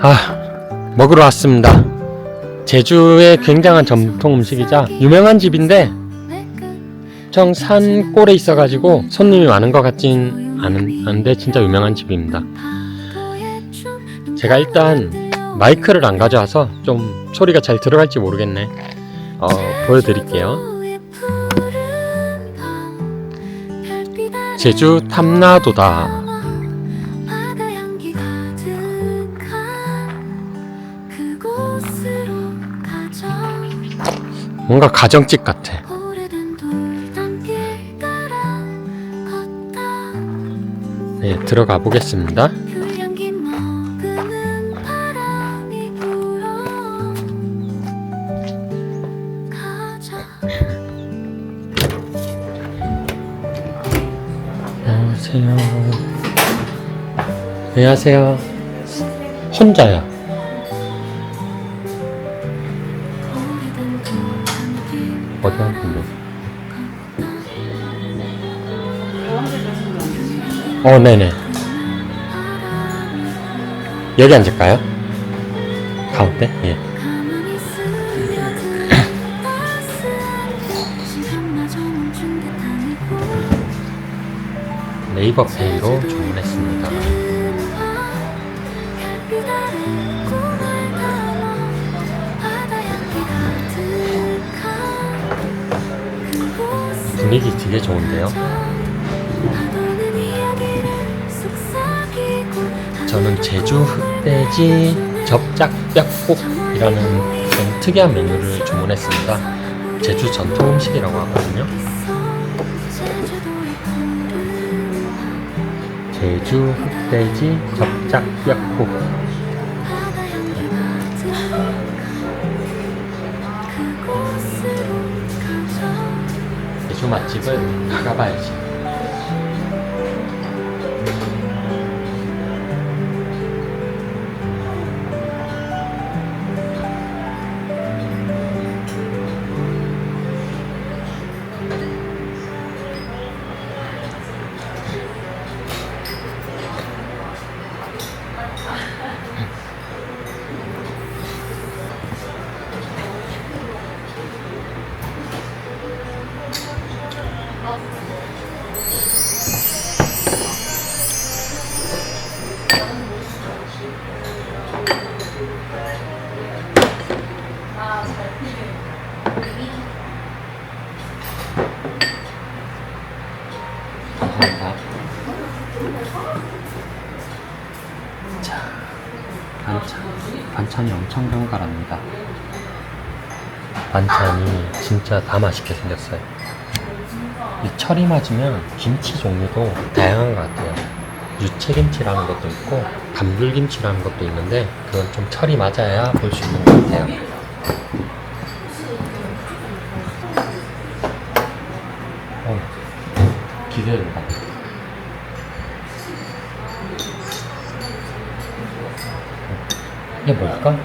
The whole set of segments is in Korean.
아, 먹으러 왔습니다. 제주의 굉장한 전통 음식이자 유명한 집인데 청 산골에 있어가지고 손님이 많은 것 같진 않은, 않은데 진짜 유명한 집입니다. 제가 일단 마이크를 안 가져와서 좀 소리가 잘 들어갈지 모르겠네. 어, 보여드릴게요. 제주 탐나도다. 뭔가 가정집 같아. 네, 들어가 보겠습니다. 안녕하세요. 안녕하세요. 혼자야. 한 분데? 어, 네네. 여기 앉을까요? 가운데? 예. 네이버 페이로 주문했습니다. 분위기 되게 좋은데요? 저는 제주 흑돼지 접짝뼈국이라는 좀 특이한 메뉴를 주문했습니다. 제주 전통 음식이라고 하거든요. 제주 흑돼지 접짝뼈국. 제주 맛집을 가가봐 감사합니다. 자, 반찬. 반찬이 엄청 정갈합니다. 반찬이 진짜 다 맛있게 생겼어요. 이 철이 맞으면 김치 종류도 다양한 것 같아요. 유채김치라는 것도 있고 감귤김치라는 것도 있는데 그건 좀 철이 맞아야 볼 수 있는 것 같아요. 어, 기대된다. 이게 뭘까?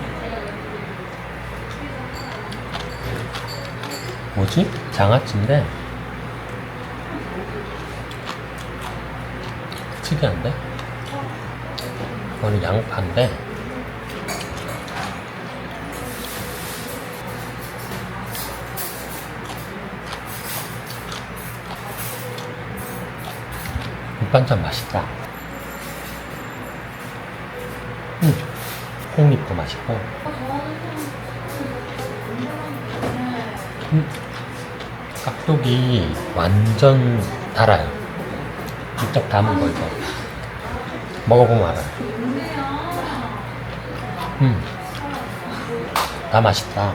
뭐지? 장아찌인데 특이한데? 이거는 양파인데 반찬 맛있다. 음, 콩잎도 맛있고. 음, 깍두기 완전 달아요. 직접 담은 거 이거. 먹어보면 알아요. 음, 다 맛있다.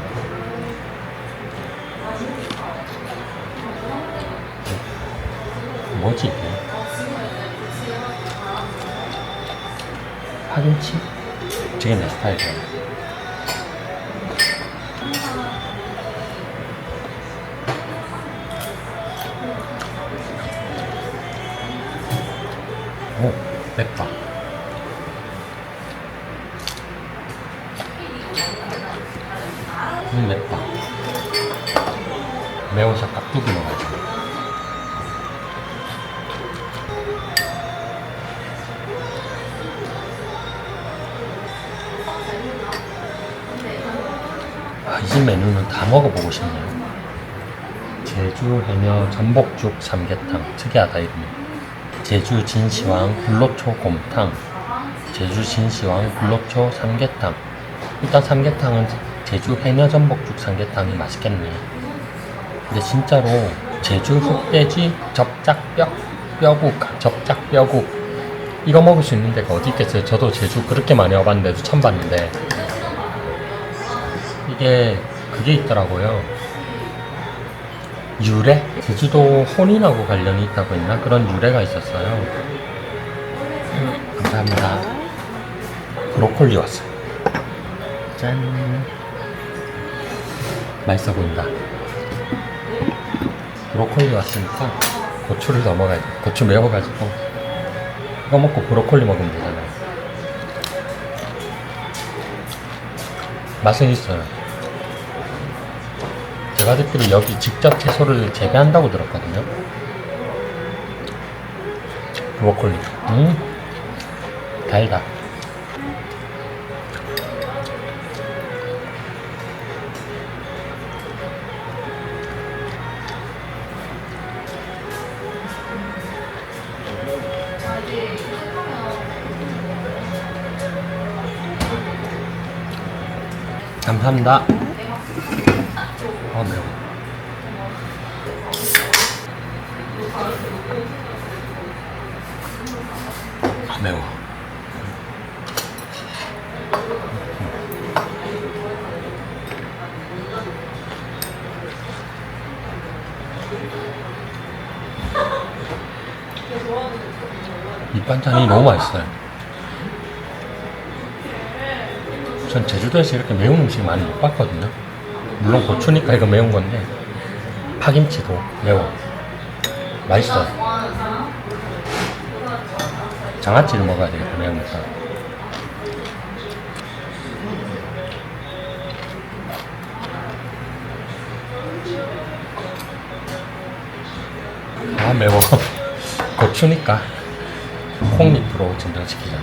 뭐지 이게? 파김치? 되게 내 스타일이야. 오, 맵다. 메뉴는 다 먹어보고 싶네요. 제주 해녀 전복죽 삼계탕 특이하다 이름이. 제주 진시황 불로초 곰탕, 제주 진시황 불로초 삼계탕. 일단 삼계탕은 제주 해녀 전복죽 삼계탕이 맛있겠네. 근데 진짜로 제주 흑돼지 접짝뼈 뼈국 접짝뼈국 이거 먹을 수 있는 데가 어디 있겠어요? 저도 제주 그렇게 많이 와봤는데도 처음 봤는데 이게 그게 있더라고요. 유래? 제주도 혼인하고 관련이 있다고 했나? 그런 유래가 있었어요. 음, 감사합니다. 브로콜리 왔어요. 짠. 맛있어 보인다. 브로콜리 왔으니까 고추를 넘어가야 돼. 고추 매워가지고 이거 먹고 브로콜리 먹으면 되잖아요. 맛은 있어요. 듣기로 여기 직접 채소를 재배한다고 들었거든요. 브로콜리. 음, 달다. 감사합니다. 어, 매워. 아, 매워. 이 반찬이 너무 맛있어요. 전 제주도에서 이렇게 매운 음식 많이 못 봤거든요. 물론 고추니까 이거 매운 건데 파김치도 매워. 맛있어. 장아찌를 먹어야 되겠다 매우니까. 아 매워. 고추니까 콩잎으로 진정시키자.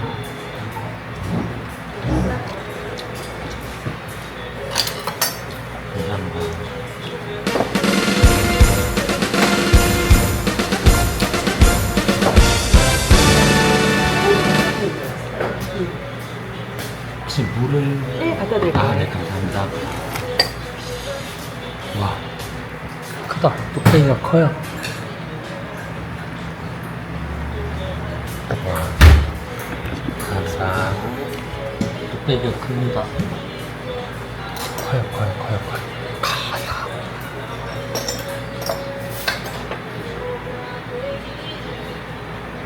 커요, 커요, 커요, 커요. 가야.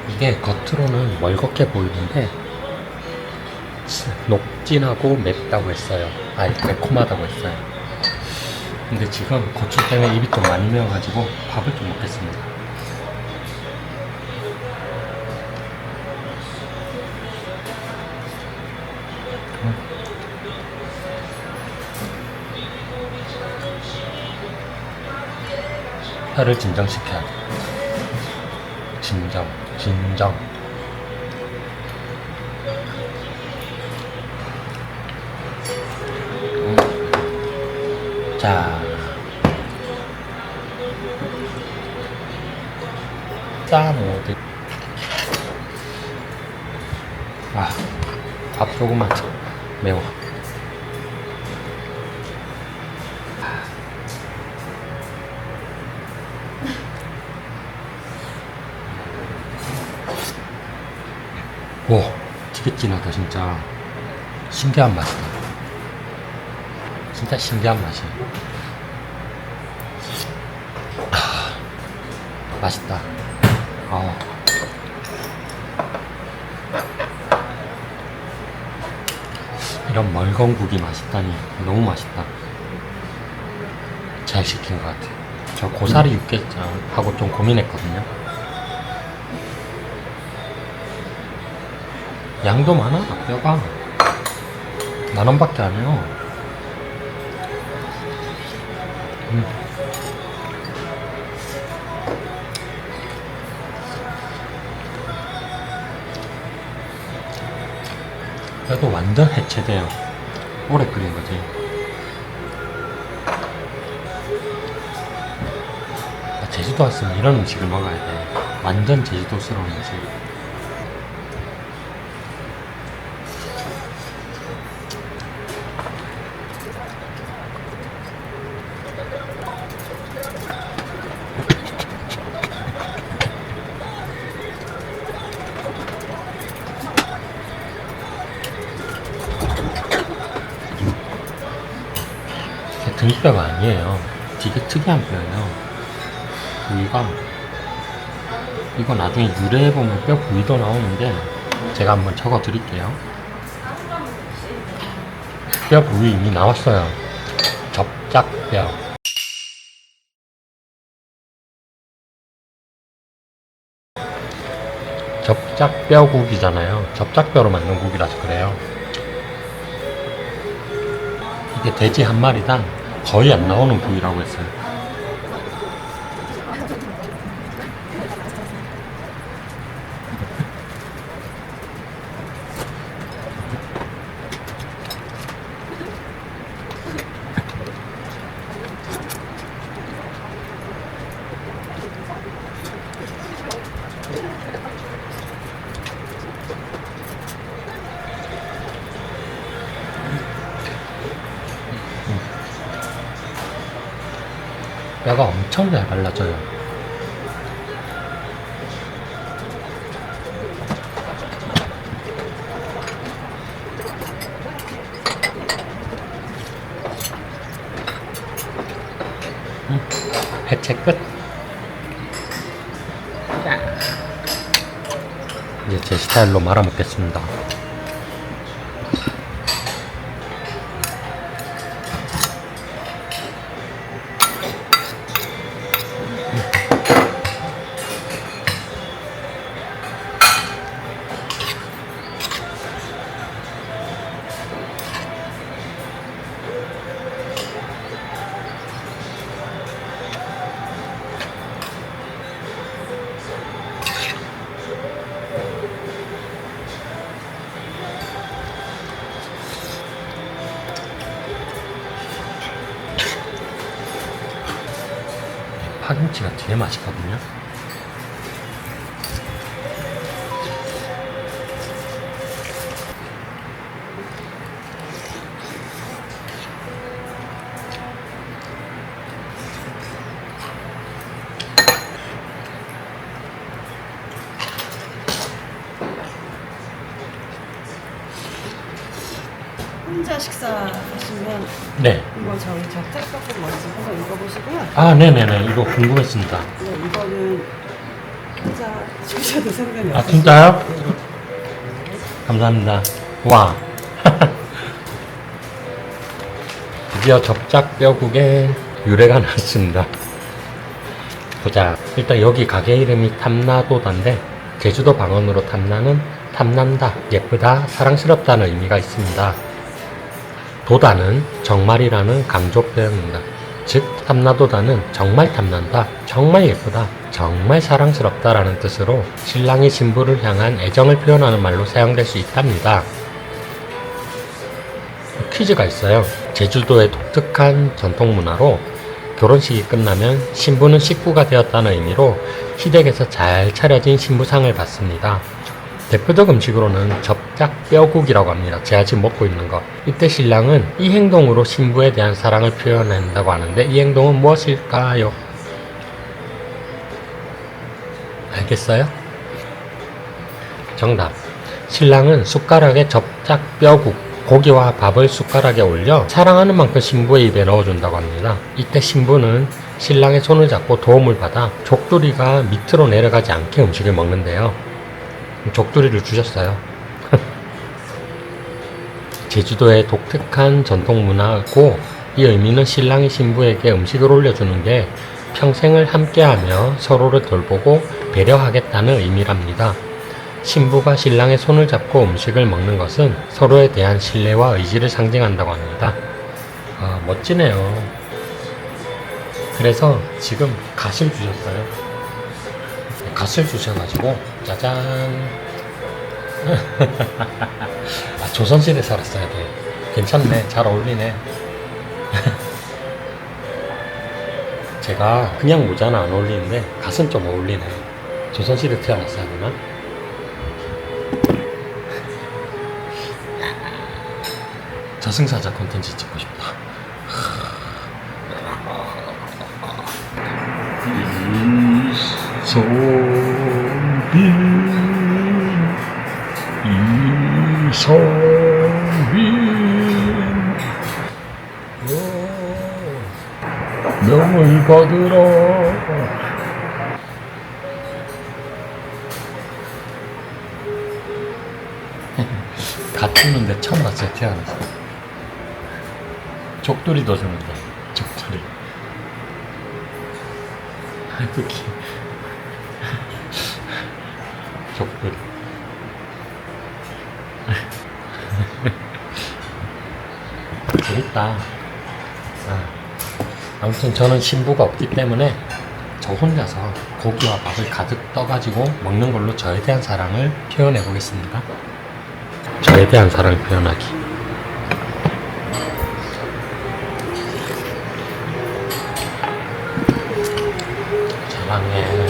이게 겉으로는 멀겋게 보이는데 녹진하고 맵다고 했어요. 아니 매콤하다고 했어요. 근데 지금 고추 때문에 입이 좀 많이 매워가지고 밥을 좀 먹겠습니다. 혀를 진정시켜야 돼. 진정, 진정. 자. 짜모드. 아, 밥 조금만 더. 매워. 진하다, 진짜. 신기한 맛이다. 진짜 신기한 맛이에요. 아, 맛있다. 아. 이런 멀건 국이 맛있다니 너무 맛있다. 잘 시킨 것 같아요. 저 고사리 육개장 하고 좀 고민했거든요. 양도 많아 뼈가. 만원밖에 안 해요. 음. 뼈도 완전 해체돼요. 오래 끓인 거지. 제주도 왔으면 이런 음식을 먹어야 돼. 완전 제주도스러운 음식. 되게 특이한 뼈예요. 부위가 이거 나중에 유래해 보면 뼈 부위도 나오는데 제가 한번 적어 드릴게요. 뼈 부위 이미 나왔어요. 접짝뼈. 접짝뼈국이잖아요. 접짝뼈로 만든 국이라서 그래요. 이게 돼지 한 마리당 거의 안 나오는 부위라고 했어요. 뼈가 엄청 잘 발라져요. 음, 해체 끝. 이제 제 스타일로 말아 먹겠습니다. 파김치가 되게 맛있거든요. 궁금했습니다. 네, 이거는 혼자 주셔도 상관이 아, 없으시고 진짜요? 감사합니다. 와. 드디어 접짝뼈국에 유래가 났습니다. 보자. 일단 여기 가게 이름이 탐나도다인데, 제주도 방언으로 탐나는 탐난다, 예쁘다, 사랑스럽다는 의미가 있습니다. 도다는 정말이라는 강조 표현입니다. 즉, 탐나도다는 정말 탐난다, 정말 예쁘다, 정말 사랑스럽다 라는 뜻으로 신랑이 신부를 향한 애정을 표현하는 말로 사용될 수 있답니다. 퀴즈가 있어요. 제주도의 독특한 전통 문화로 결혼식이 끝나면 신부는 식구가 되었다는 의미로 시댁에서 잘 차려진 신부상을 받습니다. 대표적 음식으로는 접짝뼈국이라고 합니다. 제가 지금 먹고 있는 거. 이때 신랑은 이 행동으로 신부에 대한 사랑을 표현한다고 하는데 이 행동은 무엇일까요? 알겠어요? 정답. 신랑은 숟가락에 접짝뼈국, 고기와 밥을 숟가락에 올려 사랑하는 만큼 신부의 입에 넣어준다고 합니다. 이때 신부는 신랑의 손을 잡고 도움을 받아 족두리가 밑으로 내려가지 않게 음식을 먹는데요. 족두리를 주셨어요. 제주도의 독특한 전통 문화고 이 의미는 신랑이 신부에게 음식을 올려주는 게 평생을 함께하며 서로를 돌보고 배려하겠다는 의미랍니다. 신부가 신랑의 손을 잡고 음식을 먹는 것은 서로에 대한 신뢰와 의지를 상징한다고 합니다. 아, 멋지네요. 그래서 지금 갓을 주셨어요. 갓을 주셔가지고, 짜잔. 아, 조선시대 살았어야 돼. 괜찮네. 잘 어울리네. 제가 그냥 모자는 안 어울리는데 갓은 좀 어울리네. 조선시대 태어났어야 되나? 저승사자 콘텐츠 찍고 싶다. 이 성빈 명을 받으라 갓 주는데 처음 봤어요, 태어나서. 족돌이도 주는데, 족돌이. 아이고, 귀. 족돌이. 재밌다. 아, 아무튼 저는 신부가 없기 때문에 저 혼자서 고기와 밥을 가득 떠가지고 먹는 걸로 저에 대한 사랑을 표현해 보겠습니다. 저에 대한 사랑을 표현하기. 사랑해.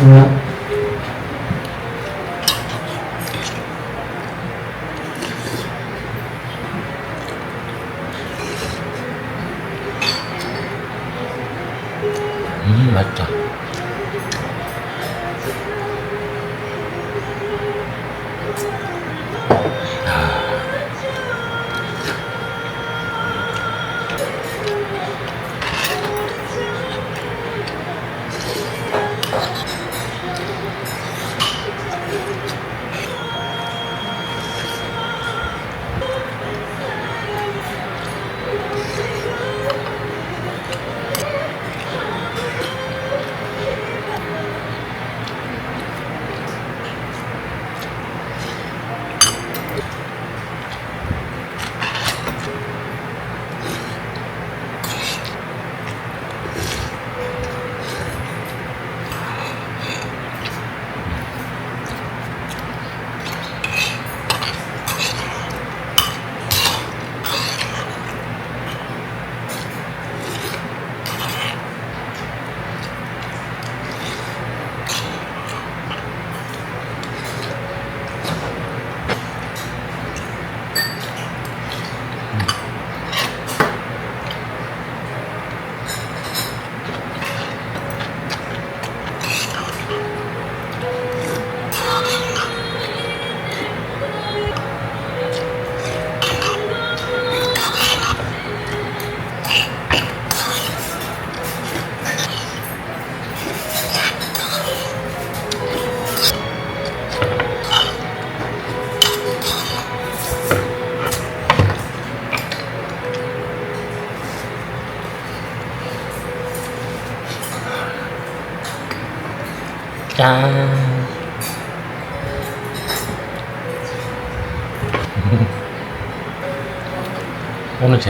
음,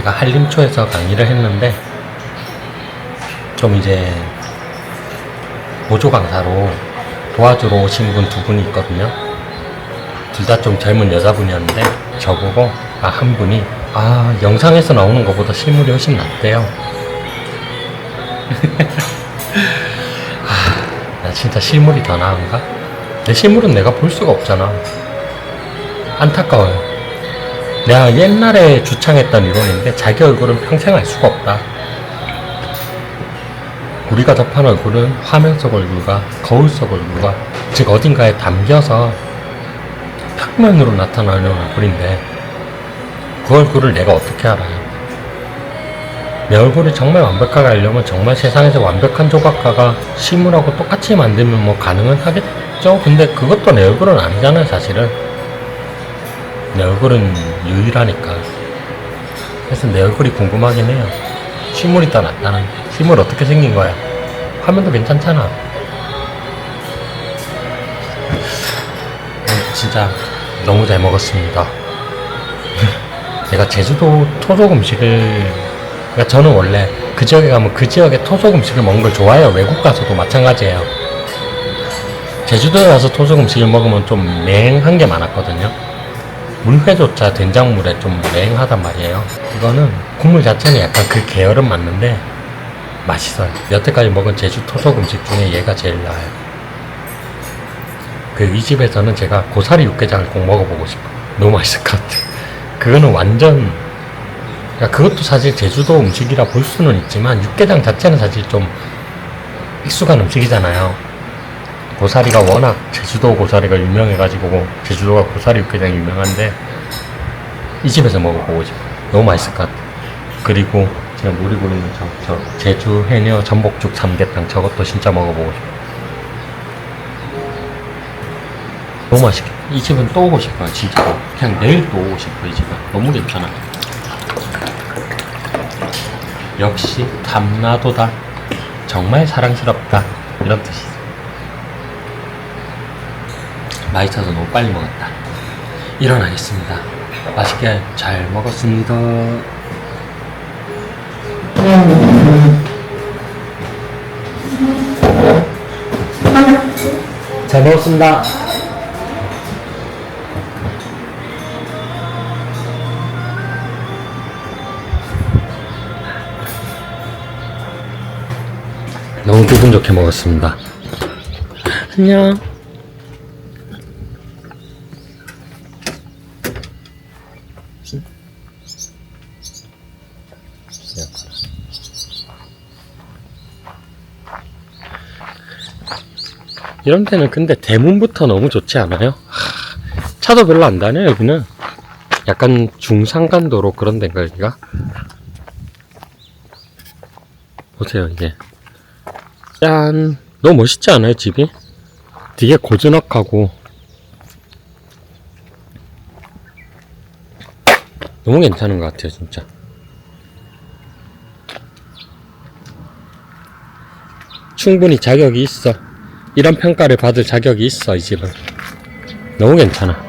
제가 한림초에서 강의를 했는데 좀 이제 보조 강사로 도와주러 오신 분 두 분이 있거든요. 둘 다 좀 젊은 여자분이었는데 저보고 아 한 분이 아 영상에서 나오는 것보다 실물이 훨씬 낫대요. 나 진짜 실물이 더 나은가? 내 실물은 내가 볼 수가 없잖아. 안타까워요. 내가 옛날에 주창했던 이론인데 자기 얼굴은 평생 알 수가 없다. 우리가 접한 얼굴은 화면 속 얼굴과 거울 속 얼굴과 즉 어딘가에 담겨서 평면으로 나타나는 얼굴인데 그 얼굴을 내가 어떻게 알아요? 내 얼굴이 정말 완벽하게 하려면 정말 세상에서 완벽한 조각가가 실물하고 똑같이 만들면 뭐 가능은 하겠죠? 근데 그것도 내 얼굴은 아니잖아요, 사실은. 내 얼굴은 유일하니까. 그래서 내 얼굴이 궁금하긴 해요. 실물 있다 낫다는 실물 어떻게 생긴 거야? 화면도 괜찮잖아. 음, 진짜 너무 잘 먹었습니다. 내가 제주도 토속 음식을 그러니까 저는 원래 그 지역에 가면 그 지역의 토속 음식을 먹는 걸 좋아해요. 외국 가서도 마찬가지예요. 제주도에 가서 토속 음식을 먹으면 좀 맹한 게 많았거든요. 물회조차 된장물에 좀 맹하단 말이에요. 이거는 국물 자체는 약간 그 계열은 맞는데 맛있어요. 여태까지 먹은 제주 토속 음식 중에 얘가 제일 나아요. 그 이 집에서는 제가 고사리 육개장을 꼭 먹어보고 싶어요. 너무 맛있을 것 같아요. 그거는 완전 그러니까 그것도 사실 제주도 음식이라 볼 수는 있지만 육개장 자체는 사실 좀 익숙한 음식이잖아요. 고사리가 워낙 제주도 고사리가 유명해가지고 제주도가 고사리 육개장이 유명한데 이 집에서 먹어보고 싶어요. 너무 맛있을 것 같아요. 그리고 제가 노리고 있는 저, 저 제주 해녀 전복죽 삼계탕 저것도 진짜 먹어보고 싶어요. 너무 맛있게. 이 집은 또 오고 싶어요, 진짜로. 그냥 내일 또 오고 싶어요, 이 집은. 너무 괜찮아. 역시 담나도다. 정말 사랑스럽다. 이런 뜻이죠. 맛있어서 너무 빨리 먹었다. 일어나겠습니다. 맛있게 잘 먹었습니다. 잘 먹었습니다. 너무 기분 좋게 먹었습니다. 안녕. 이런 데는 근데 대문부터 너무 좋지 않아요? 하, 차도 별로 안 다녀요, 여기는. 약간 중산간도로 그런 데인가, 여기가? 보세요, 이게. 짠! 너무 멋있지 않아요, 집이? 되게 고즈넉하고. 너무 괜찮은 것 같아요, 진짜. 충분히 자격이 있어. 이런 평가를 받을 자격이 있어, 이 집은. 너무 괜찮아.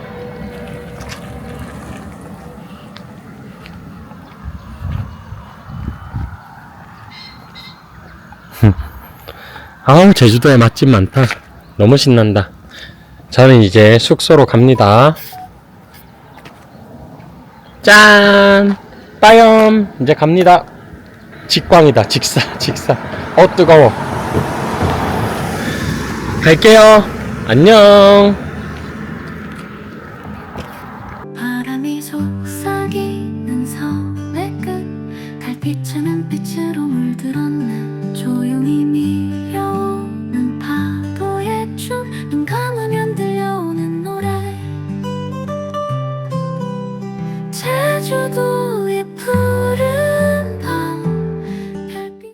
아우, 제주도에 맛집 많다. 너무 신난다. 저는 이제 숙소로 갑니다. 짠! 빠염! 이제 갑니다. 직광이다, 직사, 직사. 어, 뜨거워. 갈게요. 안녕.